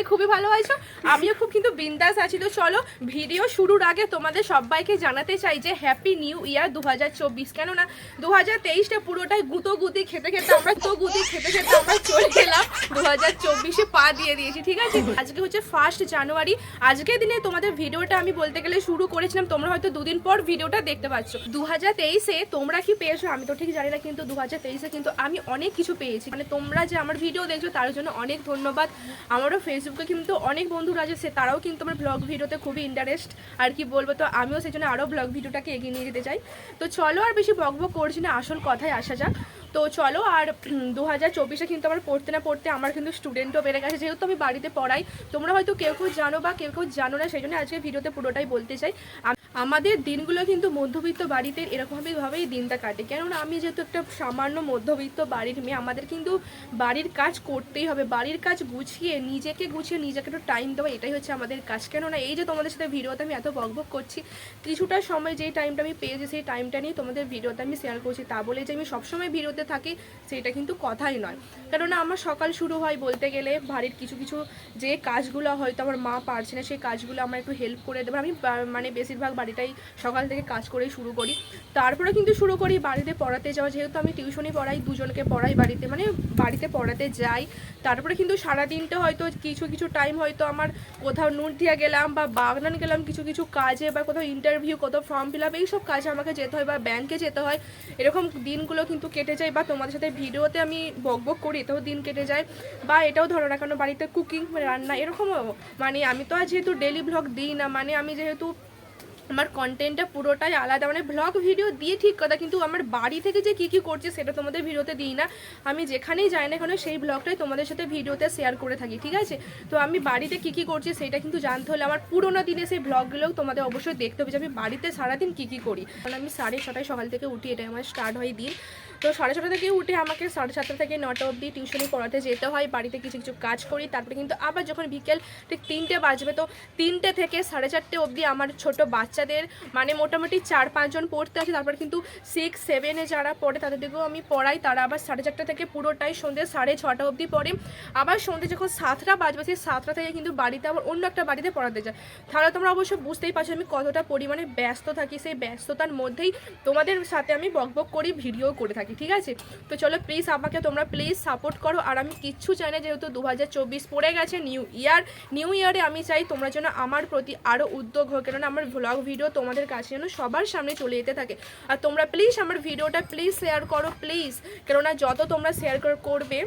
সবাই খুবই ভালো আছো বিন্দাস আছি তো চলো ভিডিও শুরুর আগে তোমাদের সবাইকে জানাতে চাই যে হ্যাপি নিউ ইয়ার দু হাজার চব্বিশ। কেননা দু হাজার তেইশটা পুরোটাই গুতো গুতি খেতে খেতে আমরা তো গুতি খেতে খেতে আমরা চলে গেলাম। দু হাজার চব্বিশে পা দিয়ে দিয়েছি, ঠিক আছে? আজকে হচ্ছে ফার্স্ট জানুয়ারি আজকের দিনে তোমাদের ভিডিওটা আমি বলতে গেলে শুরু করেছিলাম, তোমরা হয়তো দুদিন পর ভিডিওটা দেখতে পাচ্ছ। দু হাজার তেইশে তোমরা কি পেয়েছ? আমি তো ঠিক জানি না, কিন্তু দু হাজার তেইশে কিন্তু আমি অনেক কিছু পেয়েছি। মানে তোমরা যে আমার ভিডিও দেখছ, তার জন্য অনেক ধন্যবাদ। আমারও ফেসবুকে কিন্তু অনেক বন্ধুরা আছে, সে তারাও কিন্তু আমার ব্লগ ভিডিওতে খুবই ইন্টারেস্ট আর কি বলব তো, আমিও সেই জন্য আরও ব্লগ ভিডিওটাকে এগিয়ে নিয়ে যেতে চাই। তো চলো আর বেশি বক বক করছি না, আসল কথায় আসা যাক। তো চলো আর দু হাজার চব্বিশে কিন্তু আমার পড়তে না পড়তে আমার কিন্তু স্টুডেন্টও বেড়ে গেছে। যেহেতু আমি বাড়িতে পড়াই, তোমরা হয়তো কেউ কেউ জানো বা কেউ কেউ জানো না, সেই জন্য আজকে ভিডিওতে পুরোটাই বলতে চাই। আমাদের দিনগুলো কিন্তু মধ্যবিত্ত বাড়িতে এরকমভাবেই দিনটা কাটে। কেননা আমি যেহেতু একটা সামান্য মধ্যবিত্ত বাড়ির মেয়ে, আমাদের কিন্তু বাড়ির কাজ করতেই হবে, বাড়ির কাজ গুছিয়ে, নিজেকে গুছিয়ে, নিজেকে একটু টাইম দেওয়া, এটাই হচ্ছে আমাদের কাজ। কেননা এই যে তোমাদের সাথে ভিডিওতে আমি এত বকবক করছি, কিছুটা সময় যেই টাইমটা আমি পেয়েছি, সেই টাইমটা নিয়ে তোমাদের ভিডিওতে আমি শেয়ার করছি। তা বলে যে আমি সবসময় ভিডিওতে থাকি, সেটা কিন্তু কথাই নয়। কেননা আমার সকাল শুরু হয় বলতে গেলে, বাড়ির কিছু কিছু যে কাজগুলো হয়তো আমার মা পারছে না, সেই কাজগুলো আমার একটু হেল্প করে দেবে। আমি মানে বেশিরভাগ বাড়িটাই সকাল থেকে কাজ করেই শুরু করি। তারপরে কিন্তু শুরু করি বাড়িতে পড়াতে যাওয়া। যেহেতু আমি টিউশনই পড়াই, দুজনকে পড়াই বাড়িতে। মানে বাড়িতে পড়াতে যাই। তারপরে কিন্তু সারা দিনটা হয়তো কিছু কিছু টাইম হয়তো আমার কোথাও নুনটিয়া গেলাম বা বাগনান গেলাম, কিছু কিছু কাজে বা কোথাও ইন্টারভিউ কোথাও ফর্ম ফিল আপ এইসব কাজে আমাকে যেতে হয় বা ব্যাংকে যেতে হয়। এরকম দিনগুলো কিন্তু কেটে যায় বা তোমাদের সাথে ভিডিওতে আমি বক বক করি, এতেও দিন কেটে যায়। বা এটাও ধরো না কেন, বাড়িতে কুকিং রান্না এরকমও। মানে আমি তো আর যেহেতু ডেলি ব্লগ দিই না মানে আমি যেহেতু আমার কন্টেন্টটা পুরোটাই আলাদা। মানে ব্লগ ভিডিও দিয়ে ঠিক কথা, কিন্তু আমার বাড়ি থেকে যে কি কি করছে সেটা তোমাদের ভিডিওতে দিই না। আমি যেখানেই যাই না কেন, সেই ব্লগটাই তোমাদের সাথে ভিডিওতে শেয়ার করে থাকি, ঠিক আছে? তো আমি বাড়িতে কি কি করছি সেটা কিন্তু জানতে হলে আমার পুরোনো দিনে সেই ব্লগগুলো তোমাদের অবশ্যই দেখতে হবে যে আমি বাড়িতে সারাদিন কি কি করি। কারণ আমি সাড়ে ছটায় সকাল থেকে উঠি, এটাই আমার স্টার্ট হয় দিন। তো সাড়ে ছটা থেকে উঠে আমাকে সাড়ে সাতটা থেকে নটা অবধি টিউশনি পড়াতে যেতে হয়, বাড়িতে কিছু কিছু কাজ করি, তারপরে কিন্তু আবার যখন বিকেল ঠিক তিনটে বাজবে, তো তিনটে থেকে সাড়ে চারটে অবধি আমার ছোট বাচ্চাদের মানে মোটামুটি চার পাঁচজন পড়তে আসে, তারপর কিন্তু সিক্স সেভেনে যারা পড়ে তাদেরকেও আমি পড়াই, তারা আবার সাড়ে চারটা থেকে পুরোটাই সন্ধ্যে সাড়ে ছটা অবধি পড়ে। আবার সন্ধ্যে যখন সাতটা বাজবে, সেই সাতটা থেকে কিন্তু বাড়িতে আবার অন্য একটা বাড়িতে পড়াতে যায়। তাহলে তোমরা অবশ্য বুঝতেই পারছ আমি কতটা পরিমাণে ব্যস্ত থাকি, সেই ব্যস্ততার মধ্যেই তোমাদের সাথে আমি বকবক করি ভিডিও করে থাকি। ঠিক আছে? তো চলো প্লিজ আমাকে তোমরা প্লিজ সাপোর্ট করো। আর আমি কিচ্ছু চাই না, যেহেতু দু হাজার চব্বিশ পড়ে গেছে নিউ ইয়ার নিউ ইয়ারে আমি চাই তোমরা যেন আমার প্রতি আরও উদ্যোগ হোক কেননা আমার ভ্লগ ভিডিও তোমাদের কাছে যেন সবার সামনে চলে যেতে থাকে। আর তোমরা প্লিজ আমার ভিডিওটা প্লিজ শেয়ার করো প্লিজ কেননা যত তোমরা শেয়ার করবে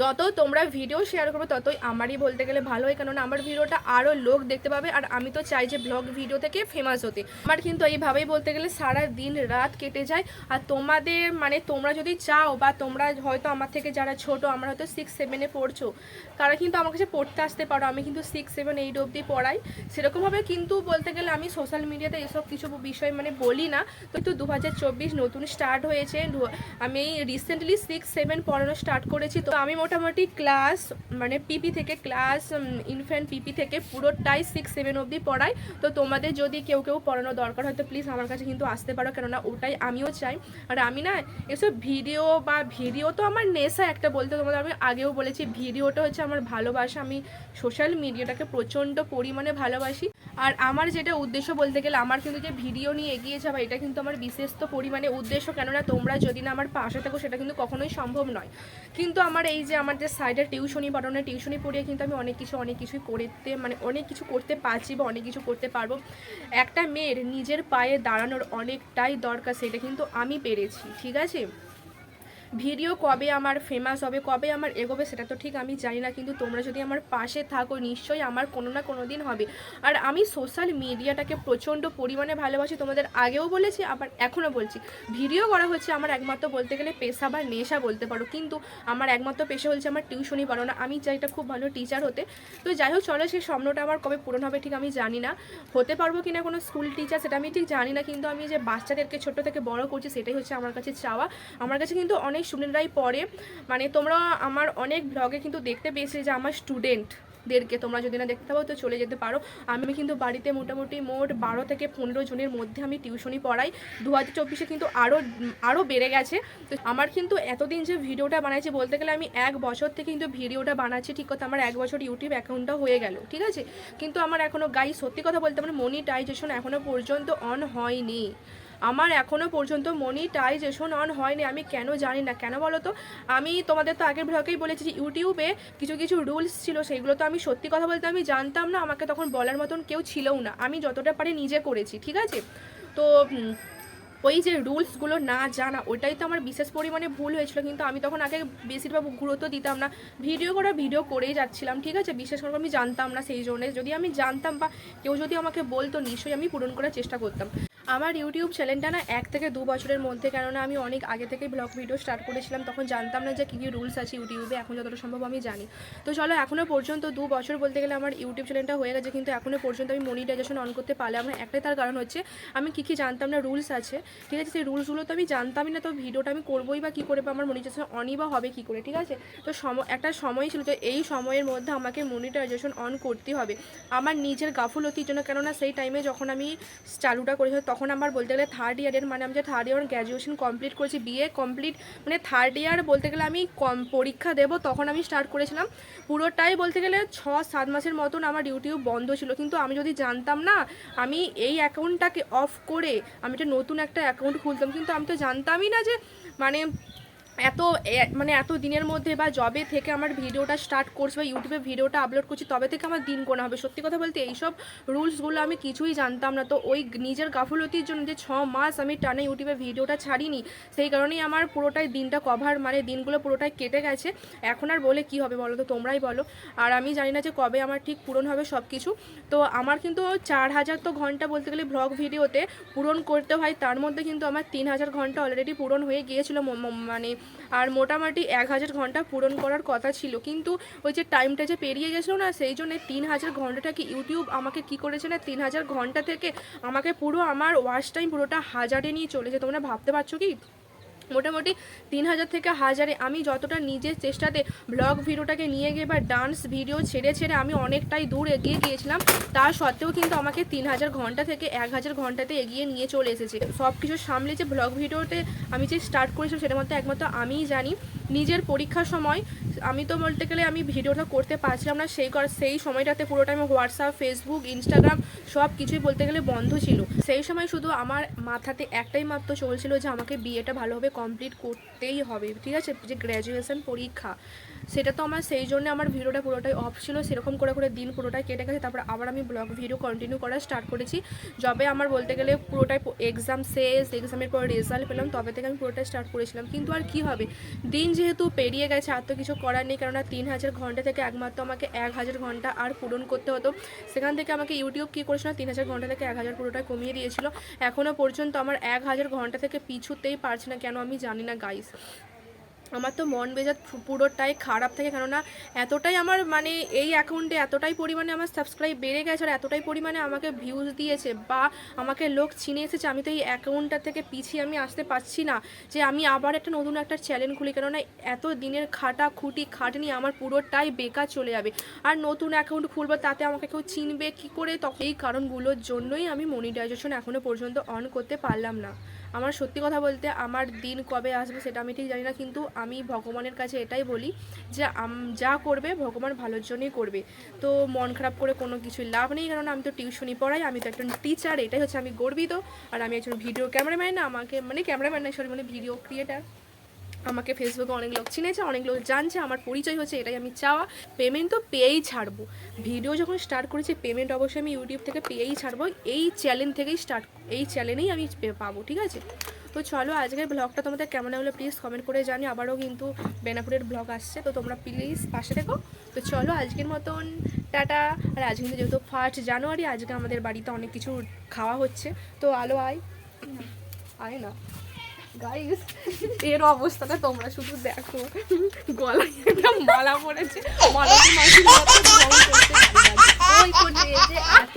যত তোমরা ভিডিও শেয়ার করবে, ততই আমারই বলতে গেলে ভালো হয়, কেননা আমার ভিডিওটা আরও লোক দেখতে পাবে, আর আমি তো চাই যে ব্লগ ভিডিও থেকে ফেমাস হতে। আমার কিন্তু এইভাবেই বলতে গেলে সারা দিন রাত কেটে যায়, আর তোমাদের মানে তোমরা যদি চাও, বা তোমরা হয়তো আমার থেকে যারা ছোট, আমরা হয়তো সিক্স সেভেনে পড়ছো, তারা কিন্তু আমার কাছে পড়তে আসতে পারো। আমি কিন্তু সিক্স সেভেন এইট অবধি পড়াই। সেরকমভাবে কিন্তু বলতে গেলে আমি সোশ্যাল মিডিয়াতে এসব কিছু বিষয় মানে বলি না। তো দু নতুন স্টার্ট হয়েছে। আমি রিসেন্টলি সিক্স সেভেন পড়ানো স্টার্ট করেছি। তো আমি মোটামুটি ক্লাস মানে পিপি থেকে ক্লাস ইনফ্যান্ট পিপি থেকে পুরোটাই সিক্স সেভেন অবধি পড়াই। তো তোমাদের যদি কেউ কেউ পড়ানো দরকার হয়, তো প্লিজ আমার কাছে কিন্তু আসতে পারো। কেননা ওটাই আমিও চাই। আর আমি না, এসব ভিডিও বা ভিডিও তো আমার নেশা একটা বলতে তোমাদের আমি আগেও বলেছি, ভিডিওটা হচ্ছে আমার ভালোবাসা। আমি সোশ্যাল মিডিয়াটাকে প্রচণ্ড পরিমাণে ভালোবাসি। আর আমার যেটা উদ্দেশ্য বলতে গেলে, আমার কিন্তু যে ভিডিও নিয়ে এগিয়ে যাওয়া, এটা কিন্তু আমার বিশেষ তো পরিমাণে উদ্দেশ্য। কেননা তোমরা যদি না আমার পাশে থাকো, সেটা কিন্তু কখনোই সম্ভব নয়। কিন্তু আমার এই যে আমার যে সাইডে টিউশনি পড়ানো টিউশনি পড়িয়ে কিন্তু আমি অনেক কিছু, অনেক কিছুই করতে মানে অনেক কিছু করতে পারছি বা অনেক কিছু করতে পারব। একটা মেয়ের নিজের পায়ে দাঁড়ানোর অনেকটাই দরকার, সেটা কিন্তু আমি পেরেছি, ঠিক আছে? ভিডিও কবে আমার ফেমাস হবে, কবে আমার এগোবে সেটা তো ঠিক আমি জানি না, কিন্তু তোমরা যদি আমার পাশে থাকো, নিশ্চয়ই আমার কোনো না কোনো দিন হবে। আর আমি সোশ্যাল মিডিয়াটাকে প্রচণ্ড পরিমাণে ভালোবাসি, তোমাদের আগেও বলেছি, আবার এখনও বলছি। ভিডিও করা হচ্ছে আমার একমাত্র বলতে গেলে পেশা বা নেশা বলতে পারো, কিন্তু আমার একমাত্র পেশা হচ্ছে আমার টিউশনই পারো না, আমি চাই এটা খুব ভালো টিচার হতে। তো যাই হোক, চলো সেই স্বপ্নটা আমার কবে পূরণ হবে ঠিক আমি জানি না। হতে পারব কিনা কোনো স্কুল টিচার সেটা আমি ঠিক জানি না, কিন্তু আমি যে বাচ্চাদেরকে ছোট থেকে বড় করছি, সেটাই হচ্ছে আমার কাছে চাওয়া। আমার কাছে কিন্তু অনেক স্টুডেন্টরাই পড়ে। মানে তোমরা আমার অনেক ব্লগে কিন্তু দেখতে পেয়েছি যে আমার স্টুডেন্ট দেরকে তোমরা যদি না দেখতে পাবো তো চলে যেতে পারো। আমি কিন্তু বাড়িতে মোটামুটি মোট বারো থেকে পনেরো জনের মধ্যে আমি টিউশনি পড়াই। দু হাজার চব্বিশে কিন্তু আরও আরও বেড়ে গেছে। তো আমার কিন্তু এতদিন যে ভিডিওটা বানাইছি বলতে গেলে আমি এক বছর থেকে কিন্তু ভিডিওটা বানাচ্ছি। ঠিক কথা, আমার এক বছর ইউটিউব অ্যাকাউন্টটা হয়ে গেল। ঠিক আছে? কিন্তু আমার এখনও গাই সত্যি কথা বলতে আমার মনিটাইজেশন এখনও পর্যন্ত অন হয়নি। আমার এখনও পর্যন্ত মনিটাইজেশন অন হয়নি, আমি কেন জানি না। কেন বলো তো আমি তোমাদের তো আগের ব্লগেই বলেছি যে ইউটিউবে কিছু কিছু রুলস ছিল, সেগুলো তো আমি সত্যি কথা বলতে আমি জানতাম না, আমাকে তখন বলার মতন কেউ ছিলও না। আমি যতটা পারি নিজে করেছি, ঠিক আছে? তো ওই যে রুলসগুলো না জানা, ওটাই তো আমার বিশেষ পরিমাণে ভুল হয়েছিল, কিন্তু আমি তখন আগে বেশিরভাগ গুরুত্ব দিতাম না। ভিডিও করা ভিডিও করেই যাচ্ছিলাম, ঠিক আছে? বিশেষ করে আমি জানতাম না, সেই জন্য। যদি আমি জানতাম বা কেউ যদি আমাকে বলতো, নিশ্চয়ই আমি পূরণ করার চেষ্টা করতাম। আমার ইউটিউব চ্যানেলটা না এক থেকে দু বছরের মধ্যে, কেননা আমি অনেক আগে থেকে ব্লগ ভিডিও স্টার্ট করেছিলাম, তখন জানতাম না যে কী কী রুলস আছে ইউটিউবে, এখন যতটা সম্ভব আমি জানি। তো চলো এখনও পর্যন্ত দু বছর বলতে গেলে আমার ইউটিউব চ্যানেলটা হয়ে গেছে, কিন্তু এখনও পর্যন্ত আমি মনিটাইজেশন অন করতে পারলাম না। একটাই তার কারণ হচ্ছে, আমি কী কী জানতাম না রুলস আছে, ঠিক আছে? সেই রুলসগুলো তো আমি জানতামই না, তো ভিডিওটা আমি করবোই বা কী করে বা আমার মনিটাইজেশন অনই বা হবে কী করে, ঠিক আছে? তো সম, একটা সময় ছিল তো এই সময়ের মধ্যে আমাকে মনিটাইজেশন অন করতে হবে। আমার নিজের গাফুলতির জন্য, কেননা সেই টাইমে যখন আমি চালুটা করেছিলাম তখন আমার বলতে গেলে থার্ড ইয়ারের মানে আমি যে থার্ড ইয়ার গ্র্যাজুয়েশন কমপ্লিট করেছি বিএ কমপ্লিট মানে থার্ড ইয়ার বলতে গেলে আমি কম পরীক্ষা দেব, তখন আমি স্টার্ট করেছিলাম। পুরোটাই বলতে গেলে ছ সাত মাসের মতন আমার ইউটিউব বন্ধ ছিল, কিন্তু আমি যদি জানতাম না, আমি এই অ্যাকাউন্টটাকে অফ করে আমি একটা নতুন একটা অ্যাকাউন্ট খুলতাম, কিন্তু আমি তো জানতামই না যে মানে এত মানে এত দিনের মধ্যে বা জবে থেকে আমার ভিডিওটা স্টার্ট করছি বা ইউটিউবে ভিডিওটা আপলোড করছি, তবে থেকে আমার দিন গোনা হবে। সত্যি কথা বলতে এইসব রুলসগুলো আমি কিছুই জানতাম না। তো ওই নিজের গাফলতির জন্য যে ছ মাস আমি টানে ইউটিউবে ভিডিওটা ছাড়িনি, সেই কারণেই আমার পুরোটাই দিনটা কভার মানে দিনগুলো পুরোটাই কেটে গেছে। এখন আর বলে কি হবে বলো তো তোমরাই বলো। আর আমি জানি না যে কবে আমার ঠিক পূরণ হবে সব কিছু তো আমার কিন্তু চার হাজার তো ঘণ্টা বলতে গেলে ব্লগ ভিডিওতে পূরণ করতে হয়, তার মধ্যে কিন্তু আমার তিন হাজার ঘণ্টা অলরেডি পূরণ হয়ে গিয়েছিল মানে আর মোটামুটি এক হাজার ঘণ্টা পূরণ করার কথা ছিল। কিন্তু ওই যে টাইমটা যে পেরিয়ে গেছিল না, সেই জন্য তিন হাজার ঘন্টাটাকে ইউটিউব আমাকে কি করেছে না, তিন হাজার ঘণ্টা থেকে আমাকে পুরো আমার ওয়াশ টাইম পুরোটা হাজারে নিয়ে চলেছে তোমরা ভাবতে পারছ কি? মোটামুটি তিন হাজার থেকে হাজারে। আমি যতটা নিজের চেষ্টাতে ব্লগ ভিডিওটাকে নিয়ে গিয়ে বা ডান্স ভিডিও ছেড়ে ছেড়ে আমি অনেকটাই দূর এগিয়ে গিয়েছিলাম, তা সত্ত্বেও কিন্তু আমাকে তিন হাজার ঘণ্টা থেকে এক হাজার ঘন্টাতে এগিয়ে নিয়ে চলে এসেছে। সব কিছু সামলে যে ব্লগ ভিডিওতে আমি যে স্টার্ট করেছিলাম সেটা মধ্যে একমাত্র আমিই জানি। নিজের পরীক্ষার সময়, আমি তো বলতে গেলে আমি ভিডিওটা করতে পারছিলাম না, সেই সেই সময়টাতে পুরোটা আমি হোয়াটসঅ্যাপ ফেসবুক ইনস্টাগ্রাম সব কিছুই বলতে গেলে বন্ধ ছিল। সেই সময় শুধু আমার মাথাতে একটাই মাত্র চলছিল যে আমাকে বিয়েটা ভালোভাবে কমপ্লিট করতেই হবে, ঠিক আছে? যে গ্র্যাজুয়েশন পরীক্ষা। সেটা তো আমার, সেই জন্য আমার ভিডিওটা পুরোটাই অফ ছিল, সেরকম করে করে দিন পুরোটাই কেটে গেছে, তারপর আবার আমি ব্লগ ভিডিও কন্টিনিউ করা স্টার্ট করেছি। যবে আমার বলতে গেলে পুরোটাই এক্সাম শেষ এক্সামের পর রেজাল্ট পেলাম, তবে থেকে আমি পুরোটাই স্টার্ট করেছিলাম। কিন্তু আর কি হবে? দিন যেহেতু পেরিয়ে গেছে, আর তো কিছু করার নেই, কেননা তিন হাজার ঘণ্টা থেকে একমাত্র আমাকে এক হাজার ঘণ্টা আর পূরণ করতে হতো। সেখান থেকে আমাকে ইউটিউব কী করেছিল? তিন হাজার ঘণ্টা থেকে এক হাজার পুরোটা কমিয়ে দিয়েছিল। এখনও পর্যন্ত আমার এক হাজার ঘণ্টা থেকে পিছুতেই পারছে না, কেন আমি জানি না গাইস আমার তো মন বেজাত পুরোটাই খারাপ থাকে, কেননা এতটাই আমার মানে এই অ্যাকাউন্টে এতটাই পরিমাণে আমার সাবস্ক্রাইব বেড়ে গেছে আর এতটাই পরিমাণে আমাকে ভিউজ দিয়েছে বা আমাকে লোক চিনে এসেছে, আমি তো এই অ্যাকাউন্টটা থেকে পিছিয়ে আমি আসতে পারছি না যে আমি আবার একটা নতুন একটা চ্যানেল খুলি, কেননা এত দিনের খাটা খুঁটি খাটনি আমার পুরোটাই বেকার চলে যাবে। আর নতুন অ্যাকাউন্ট খুলবো তাতে আমাকে কেউ চিনবে কি করে? তখন এই কারণগুলোর জন্যই আমি মনিটাইজেশন এখনও পর্যন্ত অন করতে পারলাম না। আমার সত্যি কথা বলতে আমার দিন কবে আসবে সেটা আমি ঠিক জানি না, কিন্তু আমি ভগবানের কাছে এটাই বলি যে যা করবে ভগবান ভালোর জন্যই করবে। তো মন খারাপ করে কোনো কিছু লাভ নেই কারণ আমি তো টিউশনই পড়াই, আমি তো একজন টিচার এটাই হচ্ছে আমি গর্বিত। আর আমি একজন ভিডিও ক্যামেরাম্যান আমাকে মানে ক্যামেরাম্যান সরি মানে ভিডিও ক্রিয়েটার আমাকে ফেসবুকে অনেক লোক চিনেছে, অনেক লোক জানছে, আমার পরিচয় হচ্ছে এটাই আমি চাওয়া। পেমেন্ট তো পেয়েই ছাড়বো। ভিডিও যখন স্টার্ট করেছি পেমেন্ট অবশ্যই আমি ইউটিউব থেকে পেয়েই ছাড়বো। এই চ্যানেল থেকেই স্টার্ট এই চ্যানেলেই আমি পাবো, ঠিক আছে? তো চলো, আজকের ব্লগটা তোমাদের কেমন হলো প্লিজ কমেন্ট করে জানি আবারও কিন্তু বেনাপুরের ব্লগ আসছে, তো তোমরা প্লিজ পাশে দেখো তো চলো, আজকের মতন টাটা। আর আজকে কিন্তু যেহেতু ফার্স্ট জানুয়ারি আজকে আমাদের বাড়িতে অনেক কিছু খাওয়া হচ্ছে। তো আলো আয়। আয় না। গাইস এর অবস্থাটা তোমরা শুধু দেখো। গলায় একটা মালা পড়েছে। মালাটি মাসির মতো ঢং করতে ভালো লাগে। ওই করতে যে এত